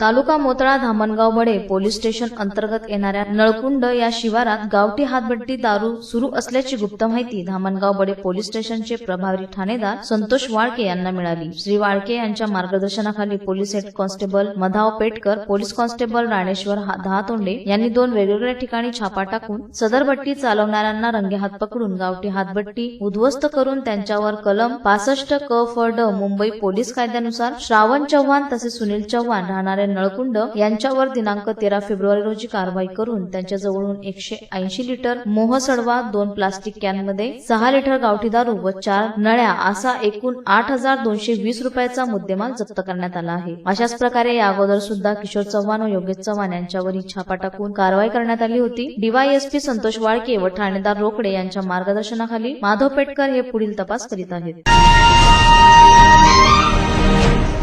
तालुका Motala Dhamangaon Bade police station अंतर्गत येणाऱ्या नळकुंड या शिवारात गावठी हातभट्टी दारू सुरू असल्याची गुप्त माहिती धामणगाव बडे पोलीस स्टेशनचे प्रभारी ठाणेदार संतोष वाळके यांना मिळाली. श्री वाळके यांच्या मार्गदर्शनाखाली police head constable Madhav Petkar police constable Raneshwar हा- दहातोंडे यांनी दोन वेगवेगळ्या ठिकाणी छापा टाकून सदर भट्टी चालवणाऱ्यांना रंगेहात पकडून गावठी हातभट्टी उद्ध्वस्त करून त्यांच्यावर कलम पासष्ट क फ ड मुंबई पोलीस कायद्यानुसार श्रावण चव्हाण तसेच सुनील चव्हाण राहणारे नळकुंड यांच्यावर दिनांक तेरा फेब्रुवारी रोजी कारवाई करून त्यांच्याजवळून एकशे ऐंशी लिटर मोह सडवा दोन प्लास्टिक कॅनमध्ये सहा लिटर गावठी दारू व चार नळ्या असा एकूण आठ हजार दोनशे वीस रुपयाचा मुद्देमाल जप्त करण्यात आला आहे. अशाच प्रकारे या अगोदर सुद्धा किशोर चव्हाण व योगेश चव्हाण यांच्यावरही छापा टाकून कारवाई करण्यात आली होती. डीवायएसपी संतोष वाळके व ठाणेदार रोकडे यांच्या मार्गदर्शनाखाली माधव पेटकर हे पुढील तपास करीत आहेत.